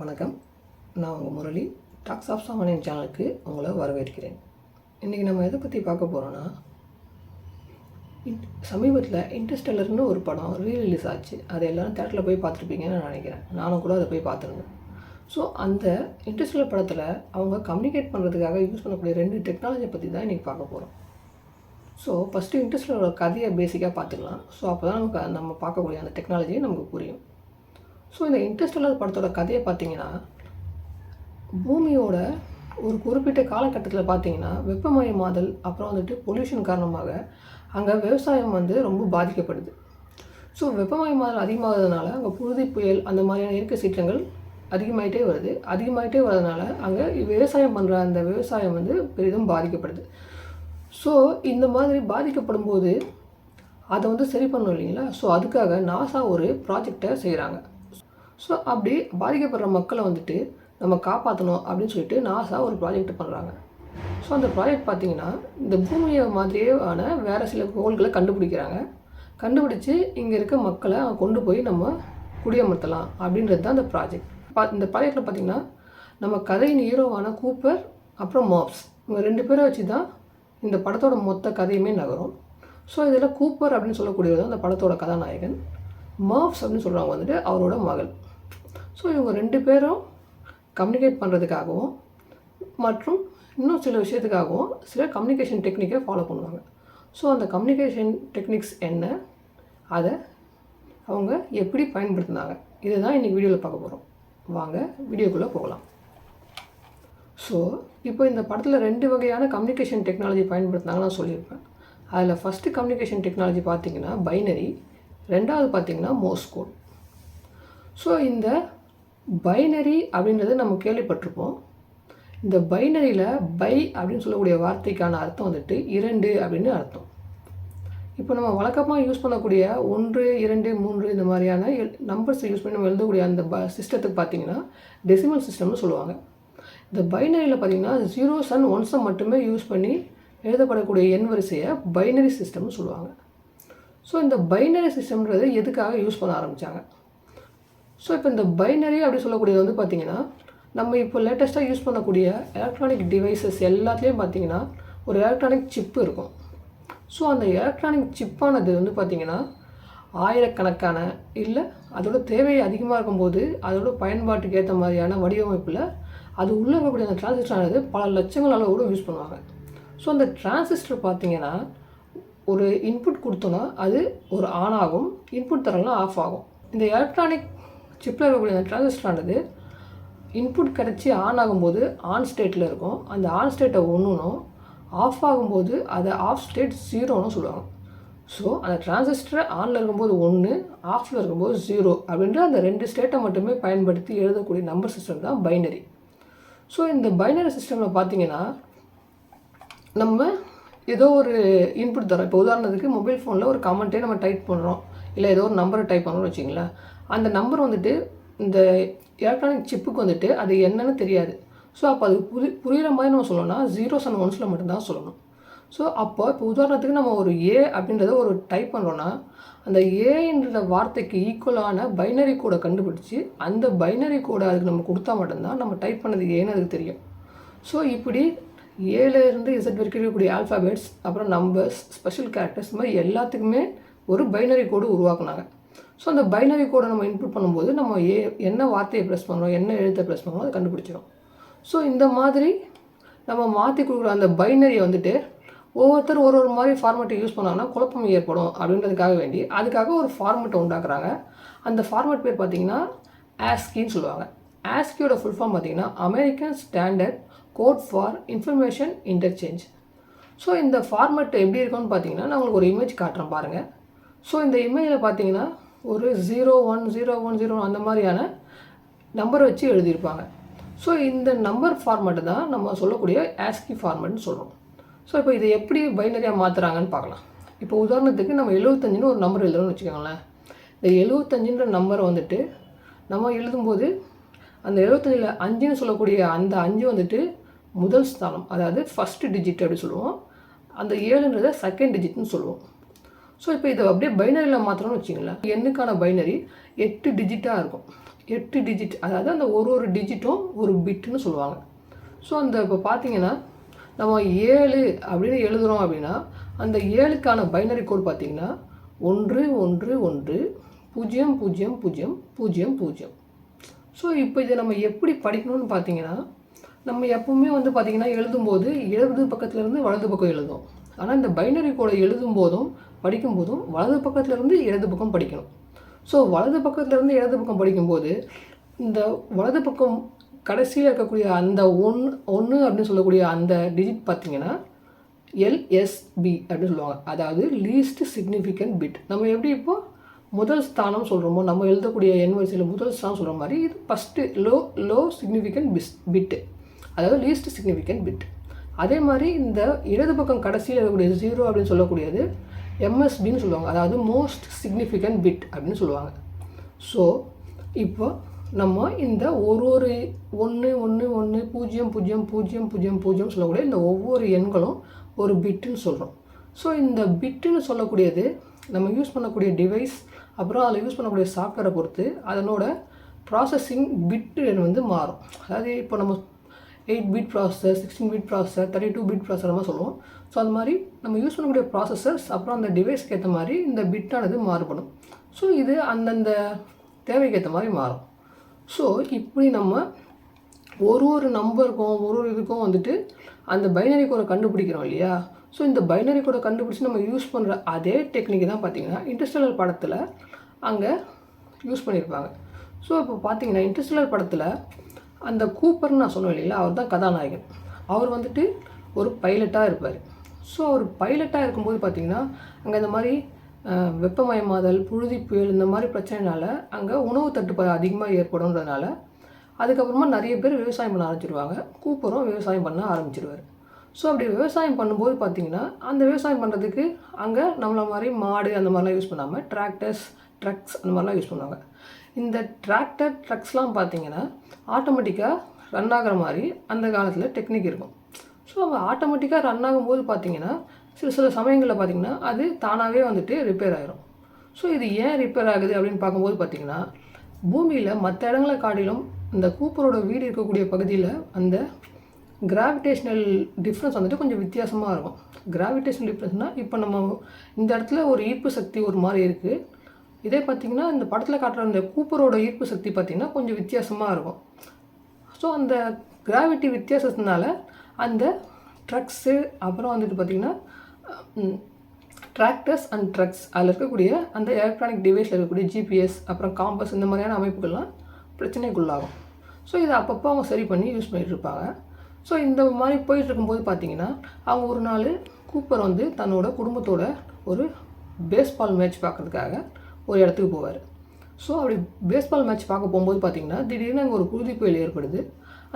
வணக்கம். நான் உங்கள் முரளி. டாக்ஸ் ஆஃப் சாமானியன் சேனலுக்கு உங்களை வரவேற்கிறேன். இன்றைக்கி நம்ம எதை பற்றி பார்க்க போகிறோன்னா சமீபத்தில் இன்டர்ஸ்டெல்லர்னு ஒரு படம் ரீ ரிலீஸ் ஆச்சு. அதை எல்லோரும் தேட்டரில் போய் பார்த்துருப்பீங்கன்னு நான் நினைக்கிறேன். நானும் கூட அதை போய் பார்த்துருந்தேன். ஸோ அந்த இன்டர்ஸ்டெல்லர் படத்தில் அவங்க கம்யூனிகேட் பண்ணுறதுக்காக யூஸ் பண்ணக்கூடிய ரெண்டு டெக்னாலஜியை பற்றி தான் இன்றைக்கி பார்க்க போகிறோம் ஸோ ஃபஸ்ட்டு இன்ட்ரெஸ்டோட கதையை பேசிக்காக பார்த்துக்கலாம். ஸோ அப்போ தான் நமக்கு நம்ம பார்க்கக்கூடிய அந்த டெக்னாலஜி நமக்கு புரியும். ஸோ இந்த இன்ட்ரெஸ்டெல்லர் படத்தோட கதையை பார்த்தீங்கன்னா பூமியோட ஒரு குறிப்பிட்ட காலகட்டத்தில் பார்த்தீங்கன்னா வெப்பமயமாதல் அப்புறம் வந்துட்டு பொல்யூஷன் காரணமாக அங்கே விவசாயம் வந்து ரொம்ப பாதிக்கப்படுது. ஸோ வெப்பமயமாதல் அதிகமாகிறதுனால அங்கே புழுதி புயல் அந்த மாதிரியான இயற்கை சீற்றங்கள் அதிகமாயிட்டே வருது. அதிகமாயிட்டே வரதுனால அங்கே விவசாயம் பண்ணுற அந்த விவசாயம் வந்து பெரிதும் பாதிக்கப்படுது. ஸோ இந்த மாதிரி பாதிக்கப்படும் போது அதை வந்து சரி பண்ணணும் இல்லைங்களா? ஸோ அதுக்காக நாசா ஒரு ப்ராஜெக்டை செய்கிறாங்க ஸோ அப்படி பாதிக்கப்படுற மக்களை வந்துட்டு நம்ம காப்பாற்றணும் அப்படின்னு சொல்லிட்டு நாசா ஒரு ப்ராஜெக்ட் பண்ணுறாங்க ஸோ அந்த ப்ராஜெக்ட் பார்த்தீங்கன்னா இந்த பூமியை மாதிரியே ஆன வேறு சில கோள்களை கண்டுபிடிக்கிறாங்க. கண்டுபிடிச்சி இங்கே இருக்க மக்களை கொண்டு போய் நம்ம குடியமர்த்தலாம் அப்படின்றது தான் இந்த ப்ராஜெக்ட் பா இந்த ப்ராஜெக்டில் பார்த்தீங்கன்னா நம்ம கதையின் ஹீரோவான கூப்பர் அப்புறம் மாப்ஸ் இவங்க ரெண்டு பேரை வச்சு தான் இந்த படத்தோட மொத்த கதையுமே நகரும். ஸோ இதில் கூப்பர் அப்படின்னு சொல்லக்கூடியது தான் அந்த படத்தோட கதாநாயகன். மாப்ஸ் அப்படின்னு சொல்கிறவங்க வந்துட்டு அவரோட மகள். ஸோ இவங்க ரெண்டு பேரும் கம்யூனிகேட் பண்ணுறதுக்காகவும் மற்றும் இன்னும் சில விஷயத்துக்காகவும் சில கம்யூனிகேஷன் டெக்னிக்கை ஃபாலோ பண்ணுவாங்க. ஸோ அந்த கம்யூனிகேஷன் டெக்னிக்ஸ் என்ன? அதை அவங்க எப்படி பயன்படுத்தினாங்க? இதுதான் இன்றைக்கி வீடியோவில் பார்க்க போகிறோம் வாங்க வீடியோக்குள்ளே போகலாம். ஸோ இப்போ இந்த படத்தில் ரெண்டு வகையான கம்யூனிகேஷன் டெக்னாலஜி பயன்படுத்தினாங்கன்னு நான் சொல்லியிருப்பேன். அதில் ஃபஸ்ட்டு கம்யூனிகேஷன் டெக்னாலஜி பார்த்தீங்கன்னா பைனரி ரெண்டாவது பார்த்தீங்கன்னா மோஸ் கோட் ஸோ இந்த பைனரி அப்படின்றது நம்ம கேள்விப்பட்டிருப்போம். இந்த பைனரியில் பை அப்படின்னு சொல்லக்கூடிய வார்த்தைக்கான அர்த்தம் வந்துட்டு இரண்டு அப்படின்னு அர்த்தம். இப்போ நம்ம வழக்கமாக யூஸ் பண்ணக்கூடிய ஒன்று இரண்டு மூன்று இந்த மாதிரியான நம்பர்ஸ் யூஸ் பண்ணி நம்ம எழுதக்கூடிய அந்த ப சிஸ்டத்துக்கு பார்த்தீங்கன்னா டெசிமல் சிஸ்டம்னு சொல்லுவாங்க. இந்த பைனரியில் பார்த்தீங்கன்னா ஜீரோஸ் அண்ட் ஒன்ஸை மட்டுமே யூஸ் பண்ணி எழுதப்படக்கூடிய எண் வரிசையை பைனரி சிஸ்டம்னு சொல்லுவாங்க. ஸோ இந்த பைனரி சிஸ்டம்ன்றது எதுக்காக யூஸ் பண்ண ஆரம்பித்தாங்க ஸோ இப்போ இந்த பைனரி அப்படி சொல்லக்கூடியது வந்து பார்த்திங்கன்னா நம்ம இப்போ லேட்டஸ்ட்டாக யூஸ் பண்ணக்கூடிய எலக்ட்ரானிக் டிவைசஸ் எல்லாத்துலேயும் பார்த்திங்கன்னா ஒரு எலக்ட்ரானிக் சிப்பு இருக்கும். ஸோ அந்த எலக்ட்ரானிக் சிப்பானது வந்து பார்த்திங்கன்னா ஆயிரக்கணக்கான இல்லை அதோட தேவை அதிகமாக இருக்கும்போது அதோட பயன்பாட்டுக்கு ஏற்ற மாதிரியான வடிவமைப்பில் அது உள்ளே இருக்கக்கூடிய அந்த டிரான்சிஸ்டரானது பல லட்சங்கள் அளவோடு யூஸ் பண்ணுவாங்க. ஸோ அந்த டிரான்சிஸ்டர் பார்த்திங்கன்னா ஒரு இன்புட் கொடுத்தோன்னா அது ஒரு ஆன் ஆகும் இன்புட் தரலாம் ஆஃப் ஆகும். இந்த எலக்ட்ரானிக் சிப்பில் இருக்கக்கூடிய அந்த டிரான்சிஸ்டரானது இன்புட் கிடச்சி ஆன் ஆகும்போது ஆன் ஸ்டேட்டில் இருக்கும். அந்த ஆன் ஸ்டேட்டை ஒன்றுனும் ஆஃப் ஆகும்போது அதை ஆஃப் ஸ்டேட் ஜீரோன்னு சொல்லுவாங்க. ஸோ அந்த டிரான்சிஸ்டர் ஆனில் இருக்கும்போது ஒன்று ஆஃபில் இருக்கும்போது ஜீரோ அப்படின்ற அந்த ரெண்டு ஸ்டேட்டை மட்டுமே பயன்படுத்தி எழுதக்கூடிய நம்பர் சிஸ்டம் தான் பைனரி ஸோ இந்த பைனரி சிஸ்டமில் பார்த்தீங்கன்னா நம்ம ஏதோ ஒரு இன்புட் தரோம் இப்போ உதாரணத்துக்கு மொபைல் ஃபோனில் ஒரு கமெண்ட்டே நம்ம டைப் பண்ணுறோம் இல்லை ஏதோ ஒரு நம்பரை டைப் பண்ணுறோம்னு வச்சிங்களேன் அந்த நம்பர் வந்துட்டு இந்த எலக்ட்ரானிக் சிப்புக்கு வந்துட்டு அது என்னன்னு தெரியாது. ஸோ அப்போ அது புரி புரிகிற மாதிரி நம்ம சொல்லணும்னா ஜீரோஸ் அண்ட் ஒன்ஸில் மட்டும்தான் சொல்லணும். ஸோ அப்போ இப்போ உதாரணத்துக்கு நம்ம ஒரு ஏ அப்படின்றத ஒரு டைப் பண்ணுறோன்னா அந்த ஏன்ற வார்த்தைக்கு ஈக்குவலான பைனரி கோடை கண்டுபிடிச்சி அந்த பைனரி கோடை அதுக்கு நம்ம கொடுத்தா மட்டும்தான் நம்ம டைப் பண்ணது ஏன்னு அதுக்கு தெரியும். ஸோ இப்படி ஏலேருந்து இசட் வரைக்கும் இருக்கக்கூடிய ஆல்ஃபாபெட்ஸ் அப்புறம் நம்பர்ஸ் ஸ்பெஷல் கேரக்டர்ஸ் மாதிரி எல்லாத்துக்குமே ஒரு பைனரி கோடு உருவாக்குனாங்க. ஸோ அந்த பைனரி கோடை நம்ம இன்புட் பண்ணும்போது நம்ம ஏ என்ன வார்த்தையை ப்ரெஸ் பண்ணுறோம் என்ன எழுத்தை ப்ரெஸ் பண்ணுறோம் அதை கண்டுபிடிச்சிடும் ஸோ இந்த மாதிரி நம்ம மாற்றி கொடுக்குற அந்த பைனரியை வந்துட்டு ஒவ்வொருத்தர் ஒரு ஒரு மாதிரி ஃபார்மெட்டை யூஸ் பண்ணாங்கன்னா குழப்பம் ஏற்படும் அப்படின்றதுக்காக வேண்டி அதுக்காக ஒரு ஃபார்மேட்டை உண்டாக்குறாங்க. அந்த ஃபார்மேட் பேர் பார்த்தீங்கன்னா ஆஸ்கின்னு சொல்லுவாங்க. ஆஸ்கியோட ஃபுல் ஃபார்ம் பார்த்தீங்கன்னா American standard code for information interchange so இந்த ஃபார்மெட் எப்படி இருக்கும்னு பார்த்தீங்கன்னா நான் உங்களுக்கு ஒரு இமேஜ் காட்டுறேன் பாருங்கள் ஸோ இந்த இமேஜில் பார்த்தீங்கன்னா ஒரு zero one zero one zero அந்த மாதிரியான நம்பர் வச்சு எழுதியிருப்பாங்க. ஸோ இந்த நம்பர் ஃபார்மெட்டு தான் நம்ம சொல்லக்கூடிய ஆஸ்கி ஃபார்மெட்னு சொல்கிறோம் ஸோ இப்போ இதை எப்படி பைனரியாக மாற்றுறாங்கன்னு பார்க்கலாம். இப்போ உதாரணத்துக்கு நம்ம எழுபத்தஞ்சுன்னு ஒரு நம்பர் எழுதுறோம்னு வச்சுக்கோங்களேன். இந்த எழுபத்தஞ்சுன்ற நம்பரை வந்துட்டு நம்ம எழுதும்போது அந்த எழுபத்தஞ்சில் அஞ்சுன்னு சொல்லக்கூடிய அந்த அஞ்சு வந்துட்டு முதல் ஸ்தானம் அதாவது ஃபஸ்ட்டு டிஜிட் அப்படி சொல்லுவோம். அந்த ஏழுன்றதை செகண்ட் டிஜிட்னு சொல்லுவோம். ஸோ இப்போ இதை அப்படியே பைனரியில் மாத்திரம்னு வச்சிங்களேன் எண்ணுக்கான பைனரி எட்டு டிஜிட்டாக இருக்கும். எட்டு டிஜிட் அதாவது அந்த ஒரு ஒரு டிஜிட்டும் ஒரு பிட்டுன்னு சொல்லுவாங்க. ஸோ அந்த இப்போ பார்த்தீங்கன்னா நம்ம ஏழு அப்படின்னு எழுதுகிறோம் அப்படின்னா அந்த ஏழுக்கான பைனரி கோட் பார்த்தீங்கன்னா ஒன்று ஒன்று ஒன்று பூஜ்ஜியம் பூஜ்ஜியம் பூஜ்ஜியம் பூஜ்ஜியம் பூஜ்ஜியம். ஸோ இப்போ இதை நம்ம எப்படி படிக்கணும்னு பார்த்தீங்கன்னா நம்ம எப்பவுமே வந்து பார்த்திங்கன்னா எழுதும்போது இடது பக்கத்துலேருந்து வலது பக்கம் எழுதும் ஆனால் இந்த பைனரி கோடை எழுதும்போதும் படிக்கும்போதும் வலது பக்கத்துலேருந்து இடது பக்கம் படிக்கணும். ஸோ வலது பக்கத்துலேருந்து இடது பக்கம் படிக்கும்போது இந்த வலது பக்கம் கடைசியில் இருக்கக்கூடிய அந்த ஒன் ஒன்று அப்படின்னு சொல்லக்கூடிய அந்த டிஜிட் பார்த்தீங்கன்னா எல்எஸ்பி அப்படின்னு சொல்லுவாங்க. அதாவது லீஸ்ட் சிக்னிஃபிகண்ட் பிட் நம்ம எப்படி இப்போ முதல் ஸ்தானம் சொல்கிறோமோ நம்ம எழுதக்கூடிய எண் வரிசையில் முதல் ஸ்தானம் சொல்கிற மாதிரி இது ஃபஸ்ட்டு லோ லோ சிக்னிஃபிகண்ட் பிஸ் பிட்டு அதாவது லீஸ்ட் சிக்னிஃபிகண்ட் பிட் அதே மாதிரி இந்த இடது பக்கம் கடைசியில் இருக்கக்கூடிய ஜீரோ அப்படின்னு சொல்லக்கூடியது எம்எஸ்பின்னு சொல்லுவாங்க. அதாவது மோஸ்ட் சிக்னிஃபிகண்ட் பிட் அப்படின்னு சொல்லுவாங்க. ஸோ இப்போ நம்ம இந்த ஒரு ஒரு ஒன்று ஒன்று ஒன்று பூஜ்ஜியம் பூஜ்ஜியம் பூஜ்ஜியம் பூஜ்ஜியம் பூஜ்ஜியம் சொல்லக்கூடிய இந்த ஒவ்வொரு எண்களும் ஒரு பிட்டுன்னு சொல்கிறோம் ஸோ இந்த பிட்டுன்னு சொல்லக்கூடியது நம்ம யூஸ் பண்ணக்கூடிய டிவைஸ் அப்புறம் அதில் யூஸ் பண்ணக்கூடிய சாஃப்ட்வேரை பொறுத்து அதனோட ப்ராசஸிங் பிட்டு வந்து மாறும். அதாவது இப்போ நம்ம eight bit processor sixteen bit processor thirty two bit processor மாதிரி சொல்லுவோம். ஸோ அது மாதிரி நம்ம யூஸ் பண்ணக்கூடிய ப்ராசஸர்ஸ் அப்புறம் அந்த டிவைஸ்க்கு ஏற்ற மாதிரி இந்த பிட்டானது மாறுபடும். ஸோ இது அந்தந்த தேவைக்கு ஏற்ற மாதிரி மாறும். ஸோ இப்படி நம்ம ஒரு ஒரு நம்பருக்கும் ஒரு ஒரு இதுக்கும் வந்துட்டு அந்த பைனரி கோடை கண்டுபிடிக்கிறோம் இல்லையா? ஸோ இந்த பைனரி கோடை கண்டுபிடிச்சி நம்ம யூஸ் பண்ணுற அதே டெக்னிக் தான் பார்த்தீங்கன்னா இன்டர்ஸ்டலர் படத்தில் அங்கே யூஸ் பண்ணியிருப்பாங்க ஸோ இப்போ பார்த்தீங்கன்னா இன்டர்ஸ்டலர் படத்தில் அந்த கூப்பர்னு நான் சொன்னேன் இல்லைங்களா அவர் தான் கதாநாயகன். அவர் வந்துட்டு ஒரு பைலட்டாக இருப்பார். ஸோ அவர் பைலட்டாக இருக்கும்போது பார்த்திங்கன்னா அங்கே இந்த மாதிரி வெப்பமயமாதல் புழுதி புயல் இந்த மாதிரி பிரச்சனைனால அங்கே உணவு தட்டுப்பாடு அதிகமாக ஏற்படும்ன்றதுனால அதுக்கப்புறமா நிறைய பேர் விவசாயம் பண்ண ஆரம்பிச்சிருவாங்க. கூப்பரும் விவசாயம் பண்ண ஆரம்பிச்சிருவார். ஸோ அப்படி விவசாயம் பண்ணும்போது பார்த்தீங்கன்னா அந்த விவசாயம் பண்ணுறதுக்கு அங்கே நம்மள மாதிரி மாடு அந்த மாதிரிலாம் யூஸ் பண்ணாமல் டிராக்டர்ஸ் ட்ரக்ஸ் அந்த மாதிரிலாம் யூஸ் பண்ணுவாங்க. இந்த டிராக்டர் ட்ரக்ஸ்லாம் பார்த்தீங்கன்னா ஆட்டோமேட்டிக்காக ரன் ஆகிற மாதிரி அந்த காலத்தில் டெக்னிக் இருக்கும். ஸோ அவங்க ஆட்டோமேட்டிக்காக ரன் ஆகும்போது பார்த்தீங்கன்னா சில சில சமயங்களில் பார்த்தீங்கன்னா அது தானாகவே வந்துட்டு ரிப்பேர் ஆகிரும் ஸோ இது ஏன் ரிப்பேர் ஆகுது அப்படின்னு பார்க்கும்போது பார்த்தீங்கன்னா பூமியில் மற்ற இடங்களை காட்டிலும் இந்த கூப்பரோட வீடு இருக்கக்கூடிய பகுதியில் அந்த கிராவிடேஷ்னல் டிஃப்ரென்ஸ் வந்துட்டு கொஞ்சம் வித்தியாசமாக இருக்கும். கிராவிடேஷனல் டிஃப்ரென்ஸ்னால் இப்போ நம்ம இந்த இடத்துல ஒரு ஈர்ப்பு சக்தி ஒரு மாதிரி இருக்குது இதே பார்த்தீங்கன்னா இந்த படத்தில் காட்டுற அந்த கூப்பரோட ஈர்ப்பு சக்தி பார்த்திங்கன்னா கொஞ்சம் வித்தியாசமாக இருக்கும். ஸோ அந்த கிராவிட்டி வித்தியாசத்தினால அந்த ட்ரக்ஸு அப்புறம் வந்துட்டு பார்த்திங்கன்னா டிராக்டர்ஸ் அண்ட் ட்ரக்ஸ் அதில் இருக்கக்கூடிய அந்த எலக்ட்ரானிக் டிவைஸில் இருக்கக்கூடிய ஜிபிஎஸ் அப்புறம் காம்பஸ் இந்த மாதிரியான அமைப்புகள்லாம் பிரச்சனைக்குள்ளாகும். ஸோ இதை அப்பப்போ அவங்க சரி பண்ணி யூஸ் பண்ணிகிட்டு இருப்பாங்க. ஸோ இந்த மாதிரி போயிட்டு இருக்கும்போது பார்த்தீங்கன்னா அவங்க ஒரு நாள் கூப்பர் வந்து தன்னோட குடும்பத்தோட ஒரு பேஸ்பால் மேட்ச் பார்க்கறதுக்காக ஒரு இடத்துக்கு போவார். ஸோ அப்படி பேஸ்பால் மேட்ச் பார்க்க போகும்போது பார்த்தீங்கன்னா திடீர்னு அங்கே ஒரு புழுதி புயல் ஏற்படுது.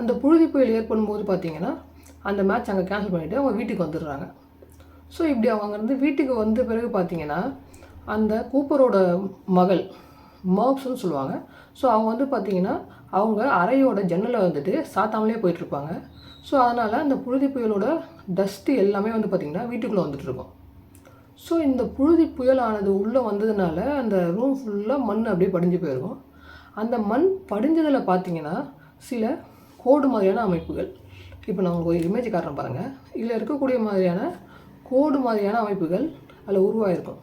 அந்த புழுதி புயல் ஏற்படும் போது பார்த்தீங்கன்னா அந்த மேட்ச் அங்கே கேன்சல் பண்ணிவிட்டு அவங்க வீட்டுக்கு வந்துடுறாங்க. ஸோ இப்படி அவங்க வந்து வீட்டுக்கு வந்த பிறகு பார்த்தீங்கன்னா அந்த கூப்பரோட மகள் மர்ப்ஸ்னு சொல்லுவாங்க. ஸோ அவங்க வந்து பார்த்தீங்கன்னா அவங்க அறையோட ஜன்னலை வந்துட்டு சாத்தாமலே போயிட்டுருப்பாங்க ஸோ அதனால் அந்த புழுதி புயலோட டஸ்ட்டு எல்லாமே வந்து பார்த்திங்கன்னா வீட்டுக்குள்ளே வந்துட்டுருக்கோம் ஸோ இந்த புழுதி புயலானது உள்ளே வந்ததுனால அந்த ரூம் ஃபுல்லாக மண் அப்படியே படிஞ்சு போயிருக்கும். அந்த மண் படிஞ்சதில் பார்த்தீங்கன்னா சில கோடு மாதிரியான அமைப்புகள். இப்போ நான் உங்களுக்கு ஒரு இமேஜ் காட்டுறேன் பாருங்கள் இதில் இருக்கக்கூடிய மாதிரியான கோடு மாதிரியான அமைப்புகள் அதில் உருவாயிருக்கும்.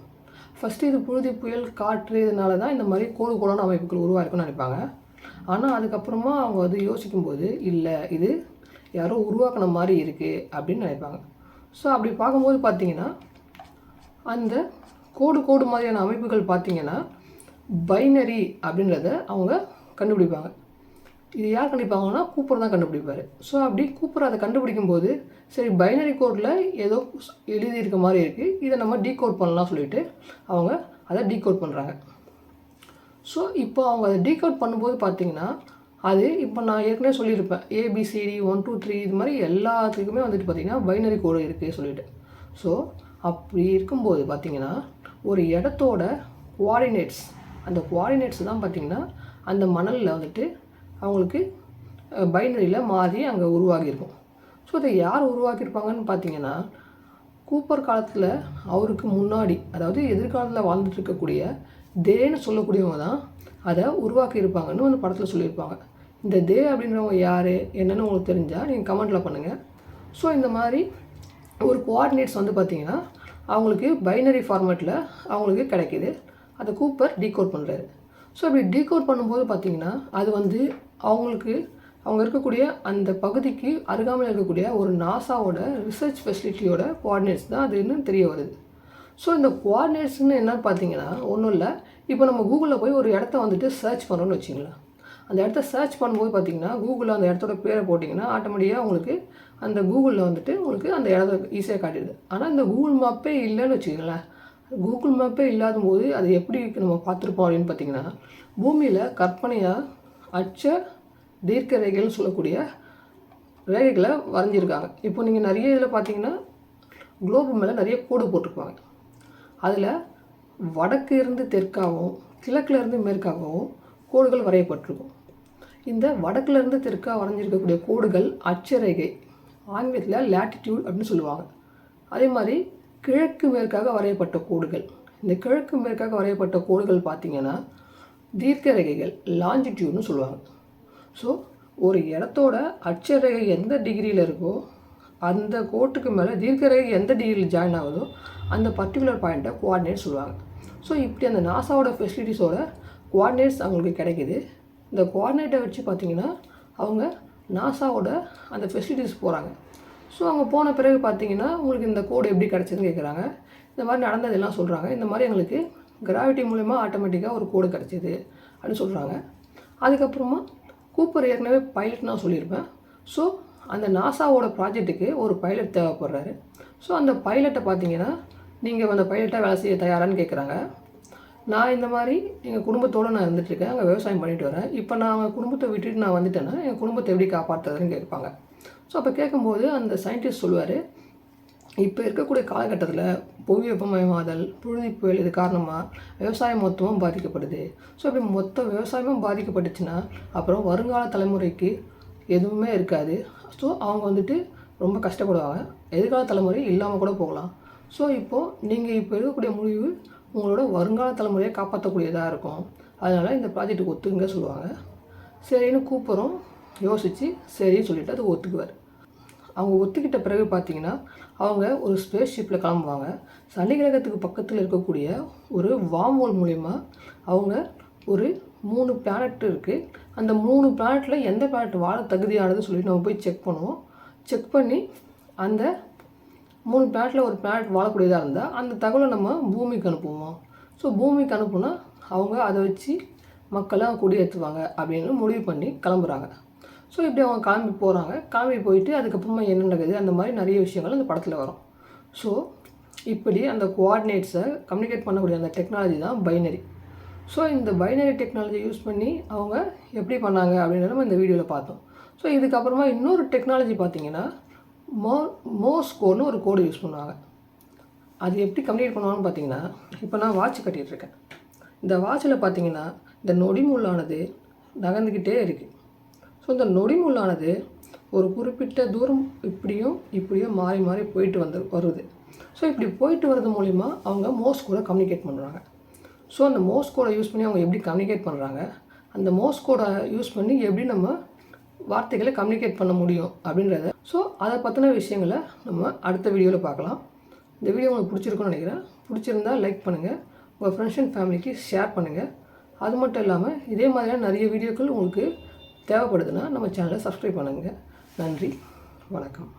ஃபஸ்ட்டு இது புழுதி புயல் காற்று இதனால தான் இந்த மாதிரி கோடு கோடான அமைப்புகள் உருவாயிருக்குன்னு நினைப்பாங்க. ஆனால் அதுக்கப்புறமா அவங்க வந்து யோசிக்கும்போது இல்லை இது யாரோ உருவாக்கின மாதிரி இருக்குது அப்படின்னு நினைப்பாங்க. ஸோ அப்படி பார்க்கும்போது பார்த்தீங்கன்னா அந்த கோடு கோடு மாதிரியான அமைப்புகள் பார்த்தீங்கன்னா பைனரி அப்படின்றத அவங்க கண்டுபிடிப்பாங்க. இது யார் கண்டுபிடிப்பாங்கன்னா கூப்பர் தான் கண்டுபிடிப்பார். ஸோ அப்படி கூப்பர் அதை கண்டுபிடிக்கும் போது சரி பைனரி கோடில் ஏதோ எழுதியிருக்க மாதிரி இருக்குது இதை நம்ம டீகோட் பண்ணலாம் சொல்லிட்டு அவங்க அதை டீகோட் பண்ணுறாங்க ஸோ இப்போ அவங்க அதை டீகோட் பண்ணும்போது பார்த்தீங்கன்னா அது இப்போ நான் ஏற்கனவே சொல்லியிருப்பேன். ஏபிசிடி ஒன் டூ த்ரீ இது மாதிரி எல்லாத்துக்குமே வந்துட்டு பார்த்திங்கன்னா பைனரி கோடு இருக்குது சொல்லிட்டு. ஸோ அப்படி இருக்கும்போது பார்த்தீங்கன்னா ஒரு இடத்தோட குவாடினேட்ஸ் அந்த குவாடினேட்ஸ் தான் பார்த்தீங்கன்னா அந்த மணலில் வந்துட்டு அவங்களுக்கு பைனரியில் மாறி அங்கே உருவாகியிருக்கும். ஸோ இதை யார் உருவாக்கியிருப்பாங்கன்னு பார்த்தீங்கன்னா கூப்பர் காலத்தில் அவருக்கு முன்னாடி அதாவது எதிர்காலத்தில் வாழ்ந்துட்டு இருக்கக்கூடிய தேன்னு சொல்லக்கூடியவங்க தான் அதை உருவாக்கியிருப்பாங்கன்னு அந்த வந்து படத்தில் சொல்லியிருப்பாங்க. இந்த தே அப்படின்றவங்க யார் என்னன்னு உங்களுக்கு தெரிஞ்சால் நீங்கள் கமெண்ட்டில் பண்ணுங்கள் ஸோ இந்த மாதிரி ஒரு கோஆர்டினேட்ஸ் வந்து பார்த்தீங்கன்னா அவங்களுக்கு பைனரி ஃபார்மேட்டில் அவங்களுக்கு கிடைக்கிது. அதை கூப்பர் டீகோட் பண்ணுறாரு ஸோ அப்படி டீகோட் பண்ணும்போது பார்த்திங்கன்னா அது வந்து அவங்களுக்கு அவங்க இருக்கக்கூடிய அந்த பகுதிக்கு அருகாமையில் இருக்கக்கூடிய ஒரு நாசாவோட ரிசர்ச் ஃபெசிலிட்டியோட கோஆர்டினேட்ஸ் தான் அது இன்னும் தெரிய வருது. ஸோ இந்த கோஆர்டினேட்ஸ்னு என்னன்னு பார்த்தீங்கன்னா ஒன்றும் இல்லை. இப்போ நம்ம கூகுளில் போய் ஒரு இடத்த வந்துட்டு சர்ச் பண்ணோன்னு வச்சிங்களேன். அந்த இடத்த சர்ச் பண்ணும்போது பார்த்தீங்கன்னா கூகுளில் அந்த இடத்தோட பேரை போட்டிங்கன்னா ஆட்டோமேட்டிக்காக உங்களுக்கு அந்த கூகுளில் வந்துட்டு உங்களுக்கு அந்த இடத்த ஈஸியாக காட்டிடுது. ஆனால் இந்த கூகுள் மேப்பே இல்லைன்னு வச்சுக்கோங்களேன். கூகுள் மேப்பே இல்லாத போது அது எப்படி நம்ம பார்த்துருப்போம் அப்படின்னு பார்த்தீங்கன்னா பூமியில் கற்பனையாக அச்ச தீர்க்க ரேகைகள்னு சொல்லக்கூடிய ரேகைகளை வரைஞ்சிருக்காங்க. இப்போ நீங்கள் நிறைய இதில் பார்த்தீங்கன்னா குளோபு மேலே நிறைய கோடு போட்டிருப்பாங்க. அதில் வடக்கு இருந்து தெற்காகவும் கிழக்கில் இருந்து மேற்காகவும் கோடுகள் வரையப்பட்டிருக்கும். இந்த வடக்குலேருந்து இருந்து வரைஞ்சிருக்கக்கூடிய கோடுகள் அச்சரேகை ஆங்கிலத்தில் லேட்டிடியூட் அப்படின்னு சொல்லுவாங்க. அதே மாதிரி கிழக்கு மேற்காக வரையப்பட்ட கோடுகள். இந்த கிழக்கு மேற்காக வரையப்பட்ட கோடுகள் பார்த்திங்கன்னா தீர்க்க ரேகைகள் லாஞ்சிடியூட்னு சொல்லுவாங்க. ஸோ ஒரு இடத்தோட அட்சரேகை எந்த டிகிரியில் இருக்கோ அந்த கோட்டுக்கு மேலே தீர்க்கரேகை எந்த டிகிரியில் ஜாயின் ஆகுதோ அந்த பர்டிகுலர் பாயிண்ட்டை குவாடினேட் சொல்லுவாங்க. ஸோ இப்படி அந்த நாசாவோட ஃபெசிலிட்டிஸோட குவாடினேட்ஸ் அவங்களுக்கு கிடைக்குது. இந்த குவாடினேட்டை வச்சு பார்த்தீங்கன்னா அவங்க நாசாவோட அந்த ஃபெசிலிட்டிஸ் போகிறாங்க ஸோ அவங்க போன பிறகு பார்த்தீங்கன்னா உங்களுக்கு இந்த கோடு எப்படி கிடச்சதுன்னு கேட்குறாங்க இந்த மாதிரி நடந்ததெல்லாம் சொல்கிறாங்க இந்த மாதிரி எங்களுக்கு கிராவிட்டி மூலயமா ஆட்டோமேட்டிக்காக ஒரு கோடு கிடச்சிது அப்படின்னு சொல்கிறாங்க அதுக்கப்புறமா கூப்பர் ஏற்கனவே பைலட் நான் சொல்லியிருப்பேன். ஸோ அந்த நாசாவோட ப்ராஜெக்ட்டுக்கு ஒரு பைலட் தேவைப்படுறாரு. ஸோ அந்த பைலட்டை பார்த்தீங்கன்னா நீங்கள் அந்த பைலட்டாக வேலை செய்ய தயாரான்னு கேட்குறாங்க நான் இந்த மாதிரி எங்கள் குடும்பத்தோடு நான் இருந்துகிட்ருக்கேன் அங்கே விவசாயம் பண்ணிட்டு வரேன். இப்போ நான் அவங்க குடும்பத்தை விட்டுட்டு நான் வந்துட்டேன்னா எங்கள் குடும்பத்தை எப்படி காப்பாற்றுறதுன்னு கேட்பாங்க. ஸோ அப்போ கேட்கும்போது அந்த சயின்டிஸ்ட் சொல்லுவார் இப்போ இருக்கக்கூடிய காலகட்டத்தில் புவி வெப்பமயமாதல் புழுதி புயல் இது காரணமாக விவசாயம் மொத்தமும் பாதிக்கப்படுது. ஸோ இப்படி மொத்த விவசாயமும் பாதிக்கப்பட்டுச்சுன்னா அப்புறம் வருங்கால தலைமுறைக்கு எதுவுமே இருக்காது. ஸோ அவங்க வந்துட்டு ரொம்ப கஷ்டப்படுவாங்க. எதிர்கால தலைமுறை இல்லாமல் கூட போகலாம். ஸோ இப்போது நீங்கள் இப்போ இருக்கக்கூடிய முடிவு உங்களோட வருங்கால தலைமுறையை காப்பாற்றக்கூடியதாக இருக்கும். அதனால் இந்த ப்ராஜெக்ட்டுக்கு ஒத்துக்குங்க சொல்லுவாங்க. சரின்னு கூப்பிட்றோம். யோசித்து சரின்னு சொல்லிவிட்டு அது ஒத்துக்குவார். அவங்க ஒத்துக்கிட்ட பிறகு பார்த்தீங்கன்னா அவங்க ஒரு ஸ்பேஸ் ஷிப்பில் கிளம்புவாங்க. சனி கிரகத்துக்கு பக்கத்தில் இருக்கக்கூடிய ஒரு வார்ம்ஹோல் மூலிமா அவங்க ஒரு மூணு பிளானட் இருக்குது அந்த மூணு பிளானட்டில் எந்த பிளானட் வாழ தகுதியானதுன்னு சொல்லி நம்ம போய் செக் பண்ணுவோம். செக் பண்ணி அந்த மூணு பிளானட்டில் ஒரு பிளானட் வாழக்கூடியதாக இருந்தால் அந்த தகவலை நம்ம பூமிக்கு அனுப்புவோம்? ஸோ பூமிக்கு அனுப்புனா அவங்க அதை வச்சு மக்களாக குடியேற்றுவாங்க அப்படின்னு முடிவு பண்ணி கிளம்புறாங்க. ஸோ இப்படி அவங்க கிளம்பி போகிறாங்க கிளம்பி போயிட்டு அதுக்கப்புறமா என்ன நடக்குது? அந்த மாதிரி நிறைய விஷயங்கள் அந்த படத்தில் வரும். ஸோ இப்படி அந்த கோஆர்டினேட்ஸை கம்யூனிகேட் பண்ணக்கூடிய அந்த டெக்னாலஜி தான் பைனரி ஸோ இந்த பைனரி டெக்னாலஜி யூஸ் பண்ணி அவங்க எப்படி பண்ணாங்க அப்படின்றத நம்ம இந்த வீடியோவில் பார்த்தோம். ஸோ இதுக்கப்புறமா இன்னொரு டெக்னாலஜி பார்த்தீங்கன்னா மோ மோஸ்கோன்னு ஒரு கோடு யூஸ் பண்ணுவாங்க. அது எப்படி கம்யூனிகேட் பண்ணுவாங்கன்னு பார்த்தீங்கன்னா இப்போ நான் வாட்ச் கட்டிகிட்ருக்கேன் இந்த வாட்சில் பார்த்தீங்கன்னா இந்த நொடிமுள்ளானது நகர்ந்துக்கிட்டே இருக்குது ஸோ இந்த நொடிமுள்ளானது ஒரு குறிப்பிட்ட தூரம் இப்படியும் இப்படியும் மாறி மாறி போயிட்டு வந்து வருது. ஸோ இப்படி போயிட்டு வர்றது மூலிமா அவங்க மோஸ் கம்யூனிகேட் பண்ணுறாங்க ஸோ அந்த மோஸ்கோடை யூஸ் பண்ணி அவங்க எப்படி கம்யூனிகேட் பண்ணுறாங்க அந்த மோஸ்கோடை யூஸ் பண்ணி எப்படி நம்ம வார்த்தைகளை கம்யூனிகேட் பண்ண முடியும் அப்படின்றத. ஸோ அதை பற்றின விஷயங்களை நம்ம அடுத்த வீடியோவில் பார்க்கலாம். இந்த வீடியோ உங்களுக்கு பிடிச்சிருக்குன்னு நினைக்கிறேன். பிடிச்சிருந்தா லைக் பண்ணுங்கள் உங்கள் ஃப்ரெண்ட்ஸ் அண்ட் ஃபேமிலிக்கு ஷேர் பண்ணுங்கள் அது மட்டும் இல்லாமல் இதே மாதிரியான நிறைய வீடியோக்கள் உங்களுக்கு தேவைப்படுதுன்னா நம்ம சேனலை சப்ஸ்கிரைப் பண்ணுங்கள் நன்றி. வணக்கம்.